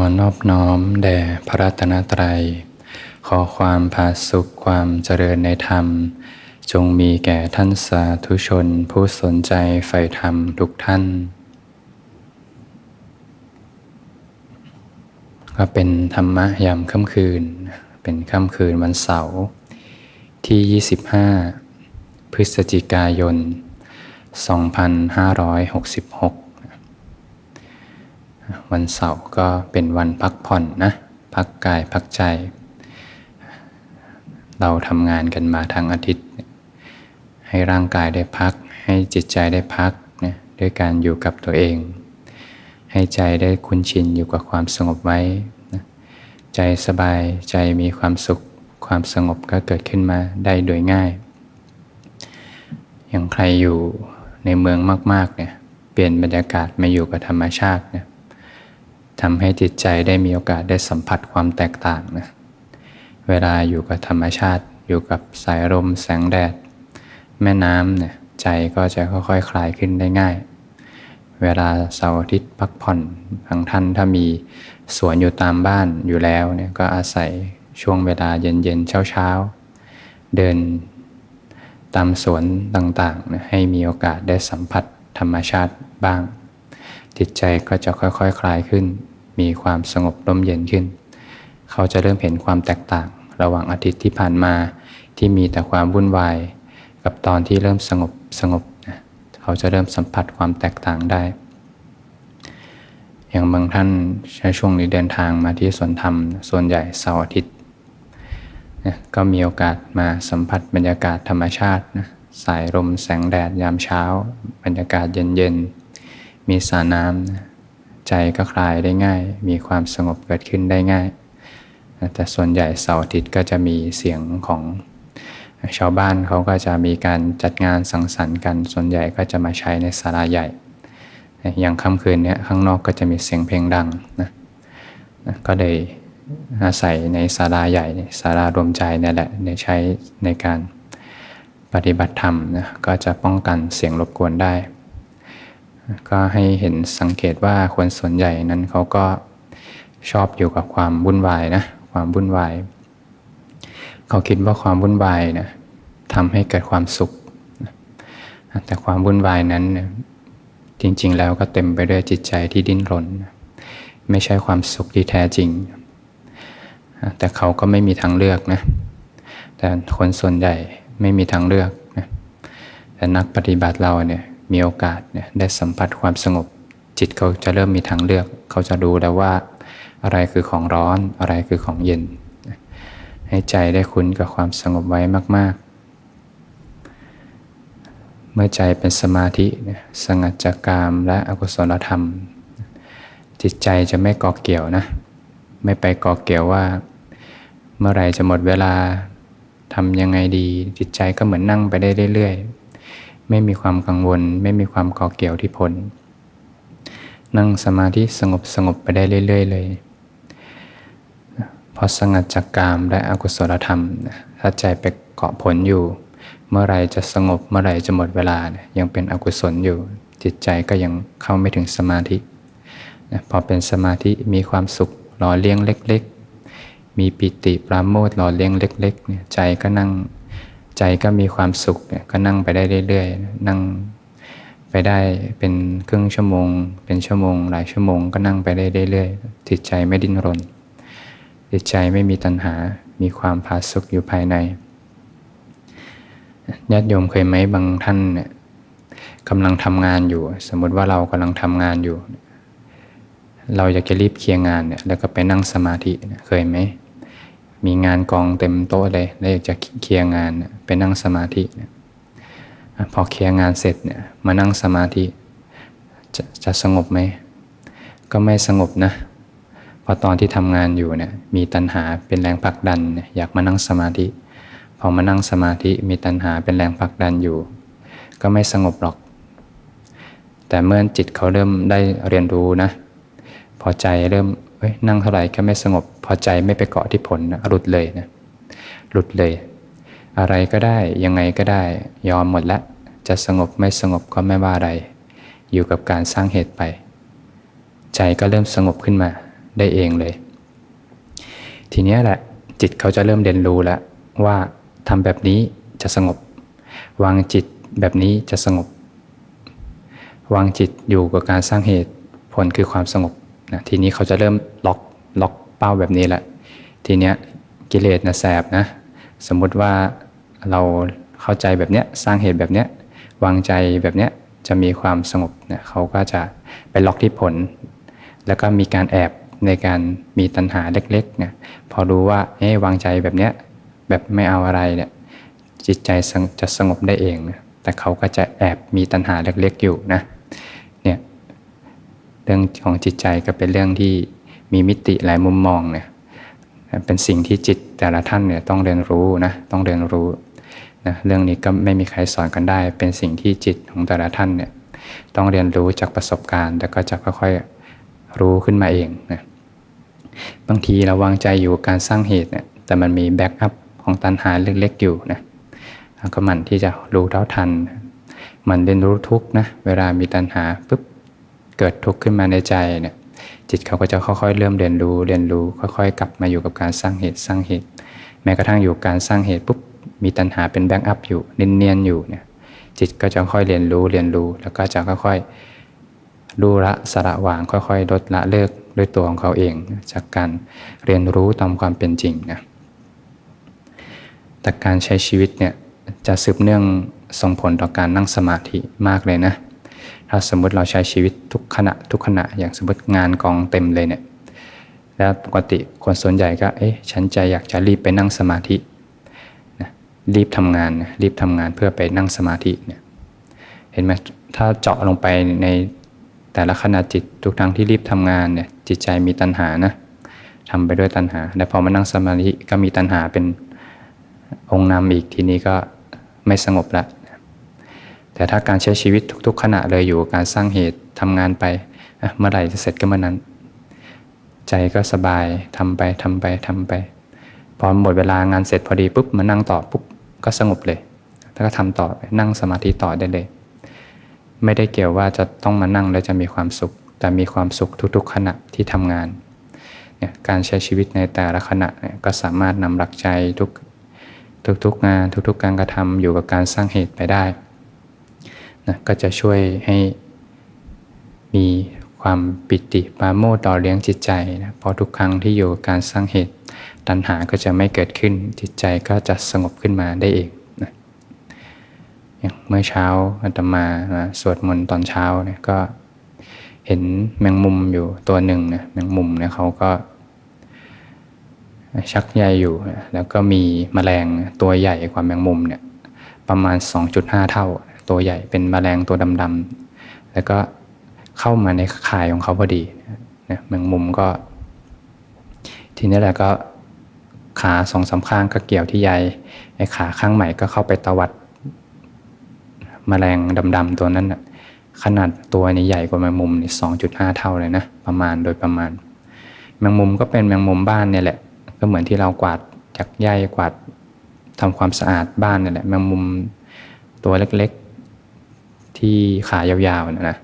อนอบน้อมแด่พระรัตนตรัย ขอความผาสุขความเจริญในธรรม จงมีแก่ท่านสาธุชนผู้สนใจใฝ่ธรรมทุกท่าน ก็เป็นธรรมะยามค่ำคืน เป็นค่ำคืนวันเสาร์ที่ 25 พฤศจิกายน 2566 วันเสาร์ก็เป็นวันพักผ่อนนะ พักกายพักใจ เราทำงานกันมาทางอาทิตย์ ให้ร่างกายได้พัก ให้จิตใจได้พักนะด้วยการอยู่กับตัวเอง ให้ใจได้คุ้นชินอยู่กับความสงบไว้นะใจสบายใจมีความสุข ความสงบก็เกิดขึ้นมาได้โดยง่าย อย่างใครอยู่ในเมืองมาก ๆ เนี่ย เปลี่ยนบรรยากาศมาอยู่กับธรรมชาติเนี่ย ทำให้จิตใจได้มีโอกาสได้สัมผัสความแตกต่างนะเวลาอยู่กับธรรมชาติ อยู่กับสายลมแสงแดด แม่น้ำเนี่ยใจก็จะค่อยๆคคลายขึ้นได้ง่าย เวลาเสาร์อาทิตย์พักผ่อนบางท่านถ้ามีสวนอยู่ตามบ้านอยู่แล้วเนี่ยก็อาศัยช่วงเวลาเย็นๆเช้าๆ เดินตามสวนต่างๆ ให้มีโอกาสได้สัมผัสธรรมชาติบ้าง จิตใจก็จะค่อยๆคคลายขึ้น มีความสงบร่มเย็นขึ้น เขาจะเริ่มเห็นความแตกต่าง ระหว่างอาทิตย์ที่ผ่านมาที่มีแต่ความวุ่นวาย กับตอนที่เริ่มสงบสงบนะเขาจะเริ่มสัมผัสความแตกต่างได้ อย่างบางท่านใช้ช่วงนี้เดินทางมาที่สวนธรรม ส่วนใหญ่เสาร์อาทิตย์นะก็มีโอกาสมาสัมผัสบรรยากาศธรรมชาตินะสายลมแสงแดดยามเช้า บรรยากาศเย็นๆ มีสระน้ำนะ ใจก็คลายได้ง่าย มีความสงบเกิดขึ้นได้ง่าย แต่ส่วนใหญ่เสาร์อาทิตย์ก็จะมีเสียงของชาวบ้านเขาก็จะมีการจัดงานสังสรรค์กัน ส่วนใหญ่ก็จะมาใช้ในศาลาใหญ่ อย่างค่ำคืนนี้ข้างนอกก็จะมีเสียงเพลงดังนะนะก็เลยอาศัยในศาลาใหญ่ศาลารวมใจนี่แหละในใช้ในการปฏิบัติธรรมนะก็จะป้องกันเสียงรบกวนได้ ก็ให้เห็นสังเกตว่าคนส่วนใหญ่นั้นเขาก็ชอบอยู่กับความวุ่นวายนะความวุ่นวายเขาคิดว่าความวุ่นวายนะทำให้เกิดความสุข แต่ความวุ่นวายนั้นจริง ๆ แล้วก็เต็มไปด้วยจิตใจที่ดิ้นรน ไม่ใช่ความสุขที่แท้จริง แต่เขาก็ไม่มีทางเลือกนะแต่คนส่วนใหญ่ไม่มีทางเลือกนะแต่นักปฏิบัติเราเนี่ย มีโอกาสเนี่ยได้สัมผัสความสงบ จิตเขาจะเริ่มมีทางเลือก เขาจะรู้แล้วว่า อะไรคือของร้อนอะไรคือของเย็น ให้ใจได้คุ้นกับความสงบไว้มาก ๆ เมื่อใจเป็นสมาธิสงัดจากกามและอกุศลธรรม จิตใจจะไม่ก่อเกี่ยวนะ ไม่ไปก่อเกี่ยวว่า เมื่อไรจะหมดเวลาทำยังไงดี จิตใจก็เหมือนนั่งไปได้เรื่อยๆ ไม่มีความกังวล ไม่มีความก่อเกี่ยวที่ผล นั่งสมาธิสงบสงบไปได้เรื่อย ๆ เลย พอสงัดจากกามและอกุศลธรรม ถ้าใจไปเกาะผลอยู่ เมื่อไรจะสงบเมื่อไรจะหมดเวลา ยังเป็นอกุศลอยู่ จิตใจก็ยังเข้าไม่ถึงสมาธิพอเป็นสมาธิมีความสุขหล่อเลี้ยงเล็ก ๆ มีปิติปราโมทหล่อเลี้ยงเล็ก ๆ ใจก็นั่ง ใจก็มีความสุขเนี่ยก็นั่งไปได้เรื่อยๆ นั่งไปได้เป็นครึ่งชั่วโมง เป็นชั่วโมง หลายชั่วโมงก็นั่งไปได้เรื่อยๆจิตใจไม่ดิ้นรน จิตใจไม่มีตัณหา มีความผาสุกอยู่ภายในญาติโยมเคยไหมบางท่านเนี่ยกำลังทำงานอยู่ สมมติว่าเรากำลังทำงานอยู่ เราอยากจะรีบเคลียร์งานเนี่ยแล้วก็ไปนั่งสมาธิเคยไหม มีงานกองเต็มโต๊ะเลยแล้วอยากจะเคลียร์งานไปนั่งสมาธิพอเคลียร์งานเสร็จเนี่ยมานั่งสมาธิจะจะสงบไหมก็ไม่สงบนะพอตอนที่ทำงานอยู่เนี่ยมีตัณหาเป็นแรงผลักดันอยากมานั่งสมาธิ พอมานั่งสมาธิมีตัณหาเป็นแรงผลักดันอยู่ ก็ไม่สงบหรอก แต่เมื่อจิตเขาเริ่มได้เรียนรู้นะ พอใจเริ่ม เฮ้ยนั่งเท่าไหร่ก็ไม่สงบ พอใจไม่ไปเกาะที่ผลนะหลุดเลยนะหลุดเลย อะไรก็ได้ยังไงก็ได้ ยอมหมดละ จะสงบไม่สงบก็ไม่ว่าอะไร อยู่กับการสร้างเหตุไป ใจก็เริ่มสงบขึ้นมาได้เองเลย ทีนี้แหละ จิตเขาจะเริ่มเรียนรู้แล้วว่าทำแบบนี้จะสงบ วางจิตแบบนี้จะสงบ วางจิตอยู่กับการสร้างเหตุผลคือความสงบ นะทีนี้เขาจะเริ่มล็อกล็อกเป้าแบบนี้แหละทีเนี้ยกิเลสนะแสบนะสมมุติว่าเราเข้าใจแบบเนี้ยสร้างเหตุแบบเนี้ยวางใจแบบเนี้ยจะมีความสงบเนี่ยเขาก็จะไปล็อกที่ผล แล้วก็มีการแอบในการมีตัณหาเล็กๆเนี่ยพอรู้ว่าเอ๊วางใจแบบเนี้ยแบบไม่เอาอะไรเนี่ยจิตใจจะสงบได้เองนะแต่เขาก็จะแอบมีตัณหาเล็กๆอยู่นะ เรื่องของจิตใจก็เป็นเรื่องที่มีมิติหลายมุมมองเนี่ยเป็นสิ่งที่จิตแต่ละท่านเนี่ยต้องเรียนรู้นะต้องเรียนรู้นะเรื่องนี้ก็ไม่มีใครสอนกันได้ เป็นสิ่งที่จิตของแต่ละท่านเนี่ยต้องเรียนรู้จากประสบการณ์ แล้วก็จะค่อยๆรู้ขึ้นมาเองนะบางทีเราวางใจอยู่การสร้างเหตุเนี่ยแต่มันมีแบ็กอัพของตัณหาเล็กๆอยู่นะก็มันที่จะรู้เท่าทัน มันเรียนรู้ทุกนะเวลามีตัณหาปุ๊บ เกิดทุกข์ขึ้นมาในใจเนี่ยจิตเขาก็จะค่อยๆ เริ่มเรียนรู้เรียนรู้ค่อยๆ กลับมาอยู่กับการสร้างเหตุสร้างเหตุ แม้กระทั่งอยู่การสร้างเหตุปุ๊บมีตัณหาเป็นแบ็กอัพอยู่เนียนๆอยู่เนี่ยจิตก็จะค่อยเรียนรู้เรียนรู้ แล้วก็จะค่อยๆรู้ละสละวางค่อยๆ ลดละเลิกด้วยตัวของเขาเอง จากการเรียนรู้ตามความเป็นจริงนะแต่การใช้ชีวิตเนี่ยจะสืบเนื่องส่งผลต่อการนั่งสมาธิมากเลยนะ ถ้าสมมติเราใช้ชีวิตทุกขณะทุกขณะอย่างสมมติงานกองเต็มเลยเนี่ยแล้วปกติคนส่วนใหญ่ก็เอ๊ะฉันใจอยากจะรีบไปนั่งสมาธินะรีบทำงานนะรีบทำงานเพื่อไปนั่งสมาธิเนี่ยเห็นไหมถ้าเจาะลงไปในแต่ละขณะจิตทุกครั้งที่รีบทำงานเนี่ยจิตใจมีตัณหานะทำไปด้วยตัณหา และพอมานั่งสมาธิก็มีตัณหาเป็นองค์นำอีกทีนี้ก็ไม่สงบละ แต่ถ้าการใช้ชีวิตทุก ๆ ขณะเลยอยู่การสร้างเหตุทำงานไปเมื่อไหร่จะเสร็จก็เมื่อนั้น ใจก็สบายทำไปทำไปทำไป พอหมดเวลางานเสร็จพอดีปุ๊บมานั่งต่อปุ๊บก็สงบเลย แล้วก็ทำต่อนั่งสมาธิต่อได้เลย ไม่ได้เกี่ยวว่าจะต้องมานั่งแล้วจะมีความสุข แต่มีความสุขทุก ๆ ขณะที่ทำงานเนี่ยการใช้ชีวิตในแต่ละขณะเนี่ยก็สามารถนำหลักใจทุกทุกๆงานทุกๆการกระทำอยู่กับการสร้างเหตุไปได้ นะก็จะช่วยให้มีความปิติปาโมต่อเลี้ยงจิตใจนะเพราะทุกครั้งที่อยู่การสร้างเหตุ ตัณหาก็จะไม่เกิดขึ้นจิตใจก็จะสงบขึ้นมาได้เองนะอย่างเมื่อเช้าอาตมาสวดมนต์ตอนเช้าเนี่ยก็เห็นแมงมุมอยู่ตัวหนึ่งนะแมงมุมเนี่ยเขาก็ ชักใยอยู่แล้วก็มีแมลงตัวใหญ่กว่าแมงมุมเนี่ยประมาณ 2.5 เท่า ตัวใหญ่เป็นแมลงตัวดำๆแล้วก็เข้ามาในข่ายของเขาพอดีนะแมงมุมก็ ทีนี้แหละก็ขาสองสาข้างก็เกี่ยวที่ใยไอ้ขาข้างใหม่ก็เข้าไปตวัดมแมลงดำๆตัวนั้นนะขนาดตัวนี้ใหญ่กว่าแมงมุมนี่สองจุดห้าเท่าเลยนะประมาณโดยประมาณ แมงมุมก็เป็นแมงมุมบ้านเนี่ยแหละ ก็เหมือนที่เรากวาดจากใยกวาดทำความสะอาดบ้านนี่แหละแมงมุมตัวเล็ก ที่ขายาวๆนะนะ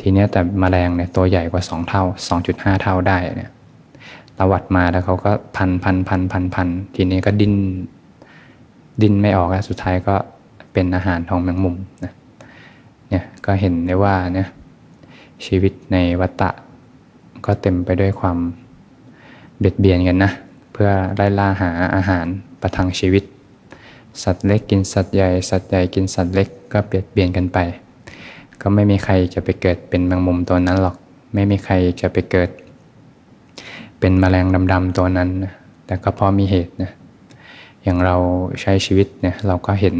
ทีนี้แต่มแมลงเนี่ยตัวใหญ่กว่า 2 เท่า 2.5 เท่าได้เนี่ยตวัดมาแล้วเขาก็พันพันพันพันพันทีนี้ก็ดิ้นดิ้นไม่ออกแล้วสุดท้ายก็เป็นอาหารของแมงมุมนะเนี่ยก็เห็นได้ว่าเนี่ยชีวิตในวัฏฏะก็เต็มไปด้วยความเบียดเบียนกันนะ เพื่อไล่ล่าหาอาหารประทังชีวิต สัตว์เล็กกินสัตว์ใหญ่ สัตว์ใหญ่กินสัตว์เล็กก็เบียดเบียนกันไป ก็ไม่มีใครจะไปเกิดเป็นแมงมุมตัวนั้นหรอก ไม่มีใครจะไปเกิด เป็นแมลงดำๆตัวนั้นนะแต่ก็พอมีเหตุนะอย่างเราใช้ชีวิตเนี่ยเราก็เห็น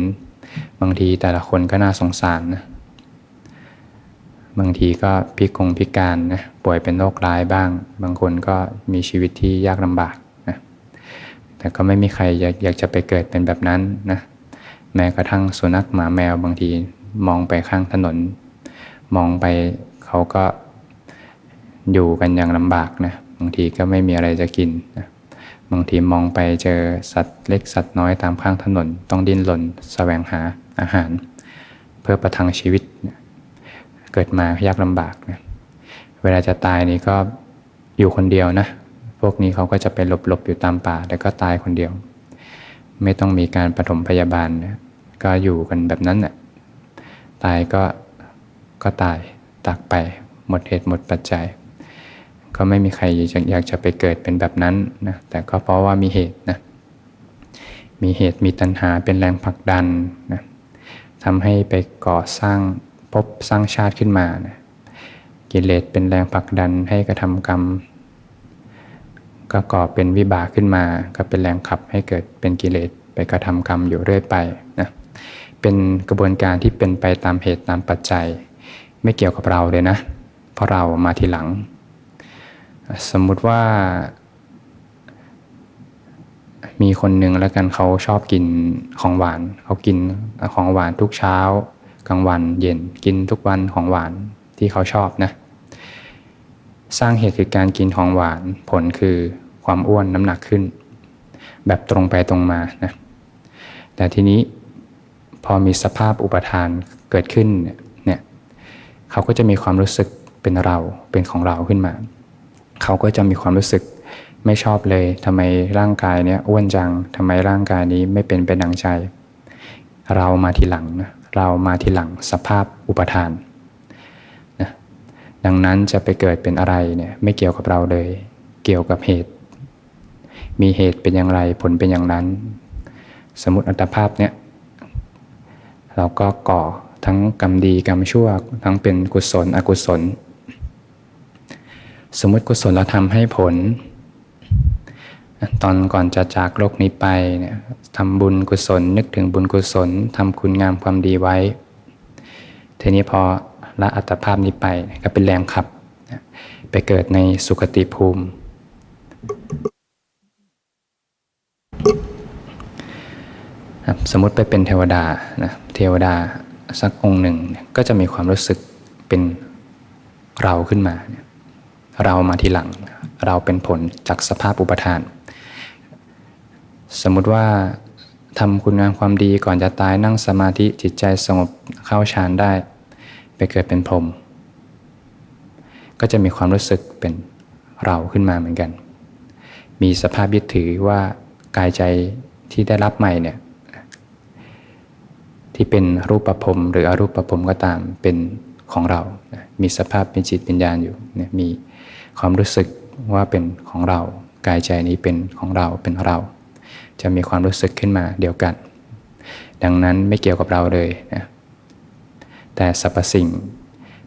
บางทีแต่ละคนก็น่าสงสารนะบางทีก็พิกงพิการนะป่วยเป็นโรคร้ายบ้าง บางคนก็มีชีวิตที่ยากลำบาก แต่ก็ไม่มีใครอยากอยากจะไปเกิดเป็นแบบนั้นนะแม้กระทั่งสุนัขหมาแมวบางทีมองไปข้างถนน มองไปเขาก็อยู่กันอย่างลำบากนะบางทีก็ไม่มีอะไรจะกินนะบางทีมองไปเจอสัตว์เล็กสัตว์น้อยตามข้างถนน ต้องดิ้นรนแสวงหาอาหาร เพื่อประทังชีวิตนะเกิดมายากลำบากนะเวลาจะตายนี่ก็อยู่คนเดียวนะ วกนี้เขาก็จะไปหลบๆอยู่ตามป่า แล้วก็ตายคนเดียว ไม่ต้องมีการปฐมพยาบาลนะก็อยู่กันแบบนั้นแหละตายก็ก็ตายตักไปหมดเหตุหมดปัจจัย ก็ไม่มีใครอยากจะไปเกิดเป็นแบบนั้นนะแต่ก็เพราะว่ามีเหตุนะมีเหตุมีตัณหาเป็นแรงผลักดันนะทำให้ไปก่อสร้างภพสร้างชาติขึ้นมานะกิเลสเป็นแรงผลักดันให้กระทำกรรม ก็ก่อเป็นวิบากขึ้นมา ก็เป็นแรงขับให้เกิดเป็นกิเลสไปกระทำกรรมอยู่เรื่อยไปนะเป็นกระบวนการที่เป็นไปตามเหตุตามปัจจัย ไม่เกี่ยวกับเราเลยนะ เพราะเรามาทีหลัง สมมุติว่า มีคนหนึ่งแล้วกันเขาชอบกินของหวาน เขากินของหวานทุกเช้ากลางวันเย็นกินทุกวันของหวานที่เขาชอบนะ สร้างเหตุคือการกินของหวานผลคือ ความอ้วนน้ำหนักขึ้น แบบตรงไปตรงมานะแต่ทีนี้พอมีสภาพอุปทานเกิดขึ้นเนี่ยเขาก็จะมีความรู้สึกเป็นเราเป็นของเราขึ้นมา เขาก็จะมีความรู้สึกไม่ชอบเลยทำไมร่างกายเนี้ยอ้วนจังทำไมร่างกายนี้ไม่เป็นไปดังใจ เรามาทีหลังนะเรามาทีหลังสภาพอุปทานนะดังนั้นจะไปเกิดเป็นอะไรเนี่ยไม่เกี่ยวกับเราเลย เกี่ยวกับเหตุ มีเหตุเป็นอย่างไรผลเป็นอย่างนั้น สมมติอัตภาพเนี่ยเราก็ก่อทั้งกรรมดีกรรมชั่ว ทั้งเป็นกุศลอกุศล สมมติกุศลเราทำให้ผล ตอนก่อนจะจากโลกนี้ไปเนี่ยทำบุญกุศลนึกถึงบุญกุศลทำคุณงามความดีไว้ ทีนี้พอละอัตภาพนี้ไปก็เป็นแรงขับ ไปเกิดในสุคติภูมิ สมมติไปเป็นเทวดานะเทวดาสักองค์หนึ่งก็จะมีความรู้สึกเป็นเราขึ้นมา เรามาทีหลัง เราเป็นผลจากสภาพอุปทาน สมมุติว่าทำคุณงามความดีก่อนจะตายนั่งสมาธิจิตใจสงบเข้าฌานได้ ไปเกิดเป็นพรหมก็จะมีความรู้สึกเป็นเราขึ้นมาเหมือนกัน มีสภาพยึดถือว่ากายใจที่ได้รับใหม่เนี่ย ที่เป็นรูปประพรมหรืออรูปประพรมก็ตามเป็นของเรามีสภาพเป็นจิตเป็นญาณอยู่นี่ยมีความรู้สึกว่าเป็นของเรา กายใจนี้เป็นของเราเป็นเรา จะมีความรู้สึกขึ้นมาเดียวกัน ดังนั้นไม่เกี่ยวกับเราเลยนะแต่สรรพสิ่ง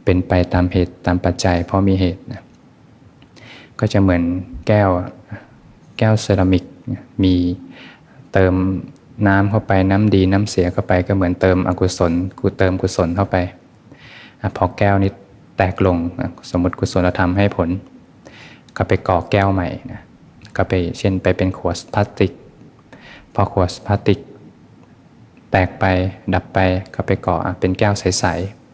เป็นไปตามเหตุตามปัจจัยเพราะมีเหตุนะก็จะเหมือนแก้วแก้วเซรามิกมีเติม น้ำเข้าไปน้ำดีน้ำเสียเข้าไปก็เหมือนเติมอกุศลกูเติมกุศลเข้าไปพอแก้วนี้แตกลงสมมติกุศลธรรมให้ผล ก็ไปก่อแก้วใหม่นะก็ไปเช่นไปเป็นขวดพลาสติก พอขวดพลาสติก แตกไปดับไปก็ไปก่อเป็นแก้วใส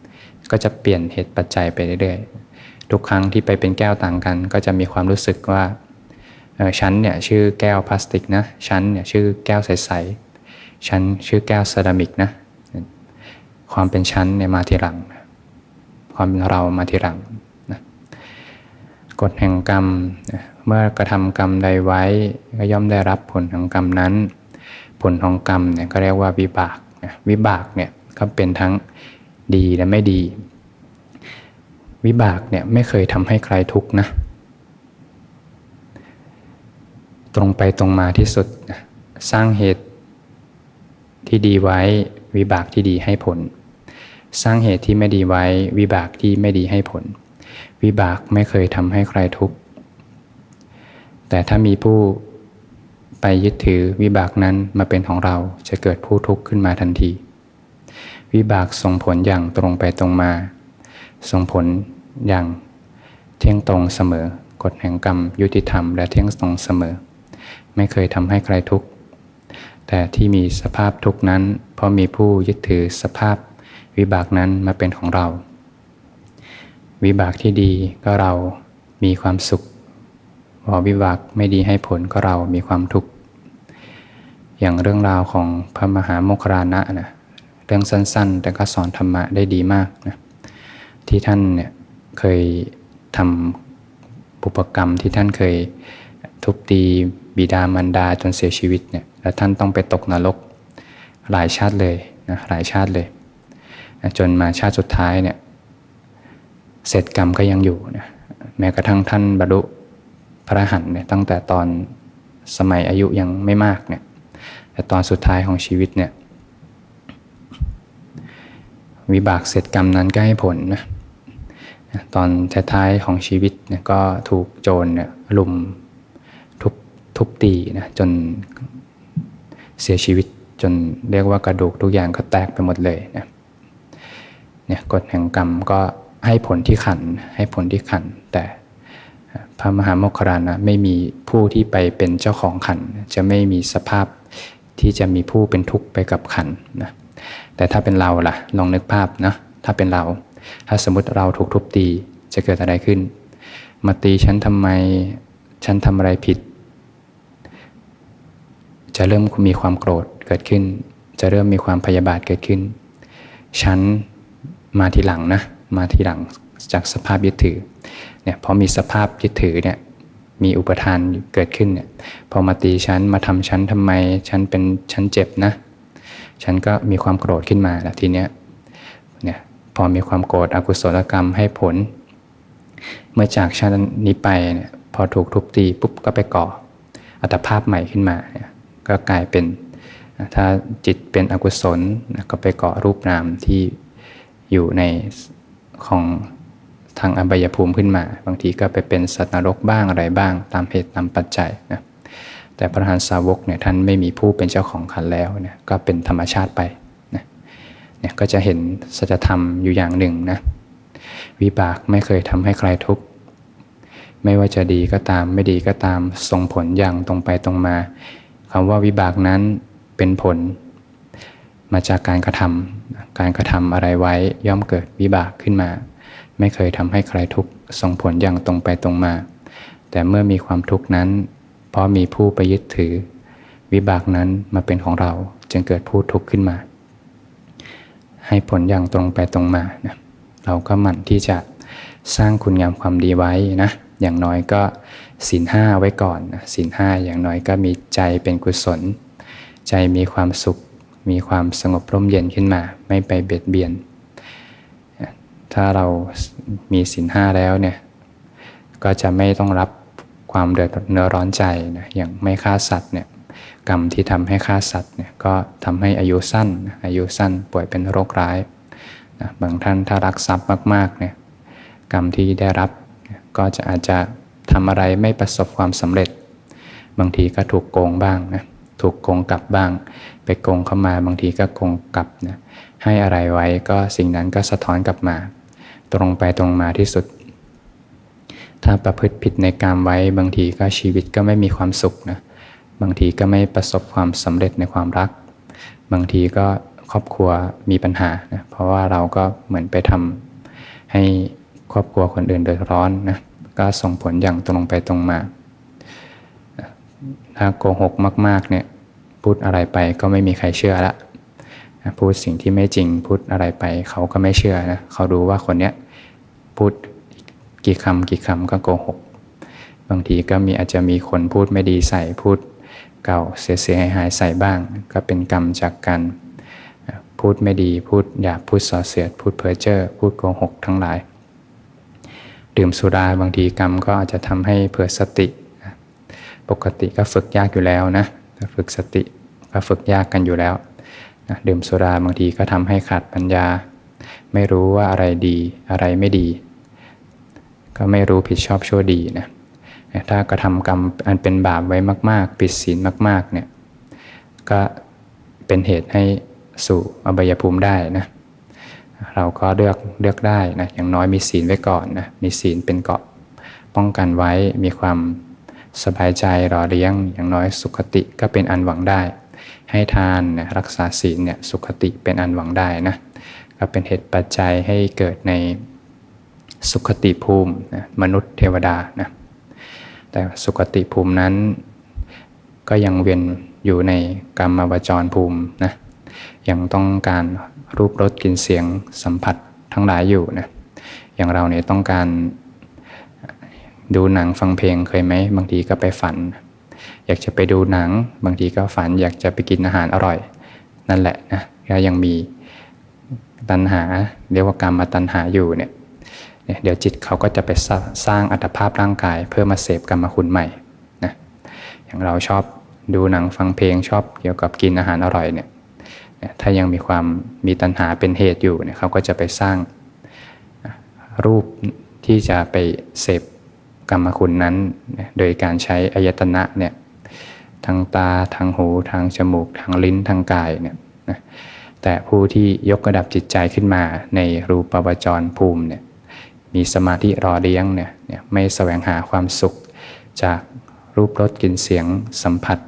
ๆก็จะเปลี่ยนเหตุปัจจัยไปเรื่อยๆทุกครั้งที่ไปเป็นแก้วต่างกัน ก็จะมีความรู้สึกว่าชั้นเนี่ยชื่อแก้วพลาสติกนะชั้นเนี่ยชื่อแก้วใสๆ ชั้นชื่อแก้วเซรามิกนะ ความเป็นชั้นเนี่ยมาทีหลัง ความเป็นเรามาทีหลังนะกฎแห่งกรรม เมื่อกระทำกรรมใดไว้ก็ย่อมได้รับผลของกรรมนั้น ผลของกรรมเนี่ยก็เรียกว่าวิบากวิบากเนี่ยก็เป็นทั้งดีและไม่ดี วิบากเนี่ยไม่เคยทำให้ใครทุกข์นะตรงไปตรงมาที่สุด สร้างเหตุ ที่ดีไว้ วิบากที่ดีให้ผล สร้างเหตุที่ไม่ดีไว้ วิบากที่ไม่ดีให้ผล วิบากไม่เคยทำให้ใครทุกข์แต่ถ้ามีผู้ไปยึดถือวิบากนั้นมาเป็นของเราจะเกิดผู้ทุกข์ขึ้นมาทันที วิบากส่งผลอย่างตรงไปตรงมา ส่งผลอย่างเที่ยงตรงเสมอ กฎแห่งกรรมยุติธรรมและเที่ยงตรงเสมอ ไม่เคยทำให้ใครทุกข์ แต่ที่มีสภาพทุกนั้น เพราะมีผู้ยึดถือสภาพวิบากนั้นมาเป็นของเรา วิบากที่ดีก็เรามีความสุขพอวิบากไม่ดีให้ผลก็เรามีความทุกข์ อย่างเรื่องราวของพระมหาโมครานะนะเรื่องสั้นๆ แต่ก็สอนธรรมะได้ดีมากนะที่ท่านเนี่ยเคยทำบุพกรรมที่ท่านเคย ทุบตีบิดามารดาจนเสียชีวิตเนี่ยแล้วท่านต้องไปตกนรกหลายชาติเลยนะหลายชาติเลยนะจนมาชาติสุดท้ายเนี่ยเศษกรรมก็ยังอยู่นะแม้กระทั่งท่านบรรลุพระหันเนี่ยตั้งแต่ตอนสมัยอายุยังไม่มากเนี่ยแต่ตอนสุดท้ายของชีวิตเนี่ยวิบากเศษกรรมนั้นก็ให้ผลนะตอนท้ายๆของชีวิตเนี่ยก็ถูกโจรเนี่ยลุม ทุบตีนะจนเสียชีวิตจนเรียกว่ากระดูกทุกอย่างก็แตกไปหมดเลยนะเนี่ยกฎแห่งกรรมก็ให้ผลที่ขันให้ผลที่ขัน แต่พระมหาโมคคานะไม่มีผู้ที่ไปเป็นเจ้าของขัน จะไม่มีสภาพที่จะมีผู้เป็นทุกข์ไปกับขันนะแต่ถ้าเป็นเราล่ะลองนึกภาพนะถ้าเป็นเรา ถ้าสมมติเราถูกทุบตีจะเกิดอะไรขึ้น มาตีฉันทำไม ฉันทำอะไรผิด จะเริ่มมีความโกรธเกิดขึ้น จะเริ่มมีความพยาบาทเกิดขึ้น ฉันมาทีหลังนะ มาทีหลังจากสภาพยึดถือเนี่ยพอมีสภาพยึดถือเนี่ยมีอุปทานเกิดขึ้นเนี่ยพอมาตีฉันมาทำฉันทำไม ฉันเป็นฉันเจ็บนะ ฉันก็มีความโกรธขึ้นมาแล้วทีเนี้ยเนี่ยพอมีความโกรธอกุศลกรรมให้ผล เมื่อจากชาตินี้ไปเนี่ยพอถูกทุบตีปุ๊บก็ไปก่ออัตภาพใหม่ขึ้นมาเนี่ย ก็กลายเป็นถ้าจิตเป็นอกุศลก็ไปเกาะรูปนามที่อยู่ในของทางอบายภูมิขึ้นมา บางทีก็ไปเป็นสัตว์นรกบ้างอะไรบ้าง ตามเหตุตามปัจจัยนะแต่พระหันสาวกเนี่ยท่านไม่มีผู้เป็นเจ้าของขันแล้วเนี่ยก็เป็นธรรมชาติไปนะเนี่ยก็จะเห็นสัจธรรมอยู่อย่างหนึ่งนะวิบากไม่เคยทำให้ใครทุกข์ไม่ว่าจะดีก็ตามไม่ดีก็ตามส่งผลอย่างตรงไปตรงมา คำว่าวิบากนั้นเป็นผล มาจากการกระทำการกระทำอะไรไว้ย่อมเกิดวิบากขึ้นมา ไม่เคยทำให้ใครทุกข์ส่งผลอย่างตรงไปตรงมา แต่เมื่อมีความทุกข์นั้น เพราะมีผู้ไปยึดถือ วิบากนั้นมาเป็นของเราจึงเกิดผู้ทุกข์ขึ้นมา ให้ผลอย่างตรงไปตรงมานะเราก็หมั่นที่จะสร้างคุณงามความดีไว้นะอย่างน้อยก็ ศีลห้าไว้ก่อนศีลห้าอย่างน้อยก็มีใจเป็นกุศล ใจมีความสุข มีความสงบร่มเย็นขึ้นมา ไม่ไปเบียดเบียน ถ้าเรามีศีลห้าแล้วเนี่ยก็จะไม่ต้องรับความเดือดเนื้อร้อนใจนะอย่างไม่ฆ่าสัตว์เนี่ยกรรมที่ทำให้ฆ่าสัตว์เนี่ยก็ทำให้อายุสั้นอายุสั้นป่วยเป็นโรคร้ายนะบางท่านถ้ารักทรัพย์มากๆเนี่ยกรรมที่ได้รับก็จะอาจจะ ทำอะไรไม่ประสบความสำเร็จ บางทีก็ถูกโกงบ้างนะถูกโกงกลับบ้าง ไปโกงเข้ามาบางทีก็โกงกลับนะให้อะไรไว้ก็สิ่งนั้นก็สะท้อนกลับมา ตรงไปตรงมาที่สุด ถ้าประพฤติผิดในกรรมไว้ บางทีก็ชีวิตก็ไม่มีความสุขนะบางทีก็ไม่ประสบความสำเร็จในความรัก บางทีก็ครอบครัวมีปัญหานะเพราะว่าเราก็เหมือนไปทำให้ครอบครัวคนอื่นเดือดร้อนนะ ก็ส่งผลอย่างตรงไปตรงมาถ้าโกหกมาก ๆ เนี่ยพูดอะไรไปก็ไม่มีใครเชื่อละพูดสิ่งที่ไม่จริงพูดอะไรไป เขาก็ไม่เชื่อนะเขารู้ว่าคนเนี้ยพูดกี่คำกี่คำก็โกหก บางทีก็มีอาจจะมีคนพูดไม่ดีใส่พูดเก่าเสียหายหายใส่บ้าง ก็เป็นกรรมจากการพูดไม่ดีพูดหยาบพูดส่อเสียด พูดเพ้อเจ้อพูดโกหกทั้งหลาย ดื่มสุราบางทีกรรมก็อาจจะทำให้เผื่อสติ ปกติก็ฝึกยากอยู่แล้วนะฝึกสติก็ฝึกยากกันอยู่แล้วนะดื่มสุราบางทีก็ทำให้ขาดปัญญา ไม่รู้ว่าอะไรดีอะไรไม่ดี ก็ไม่รู้ผิดชอบชั่วดีนะถ้ากระทำกรรมอันเป็นบาปไว้มาก ๆ ปิดศีลมาก ๆ เนี่ยก็เป็นเหตุให้สู่อบายภูมิได้นะ เราก็เลือกเลือกได้นะอย่างน้อยมีศีลไว้ก่อนนะมีศีลเป็นเกาะป้องกันไว้มีความสบายใจรอเลี้ยง อย่างน้อยสุขติก็เป็นอันหวังได้ ให้ทานนะรักษาศีลเนี่ยสุขติเป็นอันหวังได้นะก็เป็นเหตุปัจจัยให้เกิดในสุขติภูมินะมนุษย์เทวดานะแต่สุขติภูมินั้น ก็ยังเวียนอยู่ในกรรมวจรภูมินะยังต้องการ รูปรสกลิ่นเสียงสัมผัสทั้งหลายอยู่นะอย่างเราเนี่ยต้องการดูหนังฟังเพลงเคยไหมบางทีก็ไปฝัน อยากจะไปดูหนัง บางทีก็ฝัน อยากจะไปกินอาหารอร่อย นั่นแหละนะก็ยังมีตัณหาเรียกว่ากรรมตัณหาอยู่เนี่ยเดี๋ยวจิตเขาก็จะไปสร้างอัตภาพร่างกาย เพื่อมาเสพกรรมคุณใหม่นะอย่างเราชอบดูหนังฟังเพลงชอบเกี่ยวกับกินอาหารอร่อยเนี่ย ถ้ายังมีความมีตัณหาเป็นเหตุอยู่เนี่ยเขาก็จะไปสร้างรูปที่จะไปเสพกรรมคุณนั้น โดยการใช้อายตนะเนี่ยทางตาทางหูทางจมูกทางลิ้นทางกายเนี่ยนะแต่ผู้ที่ยกระดับจิตใจขึ้นมาในรูปปจรภูมิเนี่ยมีสมาธิรอเลี้ยงเนี่ยเนี่ยไม่แสวงหาความสุข จากรูปรสกลิ่นเสียงสัมผัส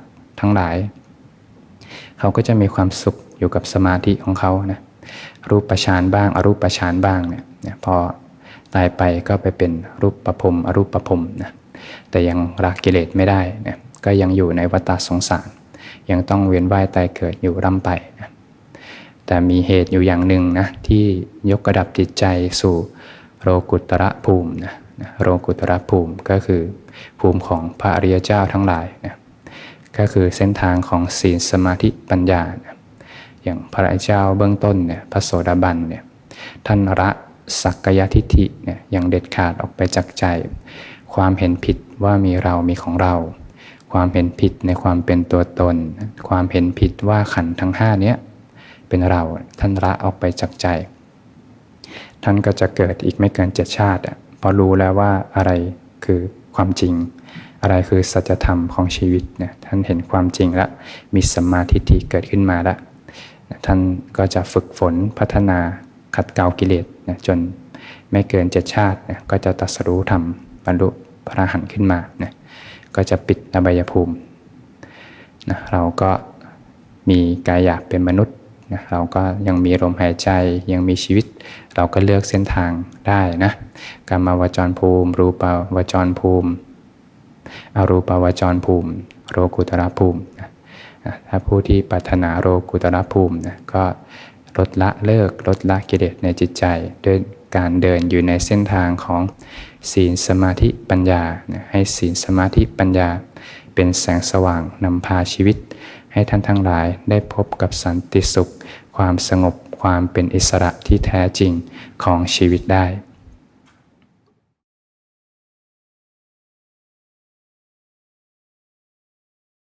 ทั้งหลาย เขาก็จะมีความสุข อยู่กับสมาธิของเขานะรูปประชานบ้างอรูปประชานบ้างเนี่ยเนี่ยพอตายไปก็ไปเป็นรูปประพรมอรูปประพรมนะแต่ยังรักกิเลสไม่ได้นะก็ยังอยู่ในวัฏสงสาร ยังต้องเวียนว่ายตายเกิดอยู่ร่ำไปนะแต่มีเหตุอยู่อย่างหนึ่งนะที่ยกกระดับจิตใจสู่โรกุตระภูมินะนะโรกุตระภูมิก็คือภูมิของพระอริยเจ้าทั้งหลายนะก็คือเส้นทางของศีลสมาธิปัญญานะ อย่างพระอริยเจ้าเบื้องต้นเนี่ยพระโสดาบันเนี่ยท่านละสักกายทิฏฐิเนี่ยอย่างเด็ดขาดออกไปจากใจ ความเห็นผิดว่ามีเรามีของเรา ความเห็นผิดในความเป็นตัวตน ความเห็นผิดว่าขันธ์ทั้งห้าเนี้ยเป็นเราท่านละออกไปจากใจ ท่านก็จะเกิดอีกไม่เกินเจ็ดชาติอะพอรู้แล้วว่าอะไรคือความจริง อะไรคือสัจธรรมของชีวิตเนี่ยท่านเห็นความจริงแล้วมีสัมมาทิฏฐิเกิดขึ้นมาแล้ว ท่านก็จะฝึกฝนพัฒนาขัดเกลากิเลสนะจนไม่เกินเจ็ดชาตินะก็จะตรัสรู้ธรรมบรรลุพระอรหันต์ขึ้นมานะก็จะปิดอบายภูมินะเราก็มีกายหยาบเป็นมนุษย์นะเราก็ยังมีลมหายใจยังมีชีวิต เราก็เลือกเส้นทางได้นะกรรมวจรภูมิ รูปวจรภูมิ อรูปวจรภูมิ โรกุตระภูมินะ ถ้าผู้ที่ปรารถนาโรกุตระภูมินะก็ลดละเลิกลดละกิเลสในจิตใจ ด้วยการเดินอยู่ในเส้นทางของศีลสมาธิปัญญา ให้ศีลสมาธิปัญญา เป็นแสงสว่างนำพาชีวิต ให้ท่านทั้งหลายได้พบกับสันติสุข ความสงบความเป็นอิสระที่แท้จริงของชีวิตได้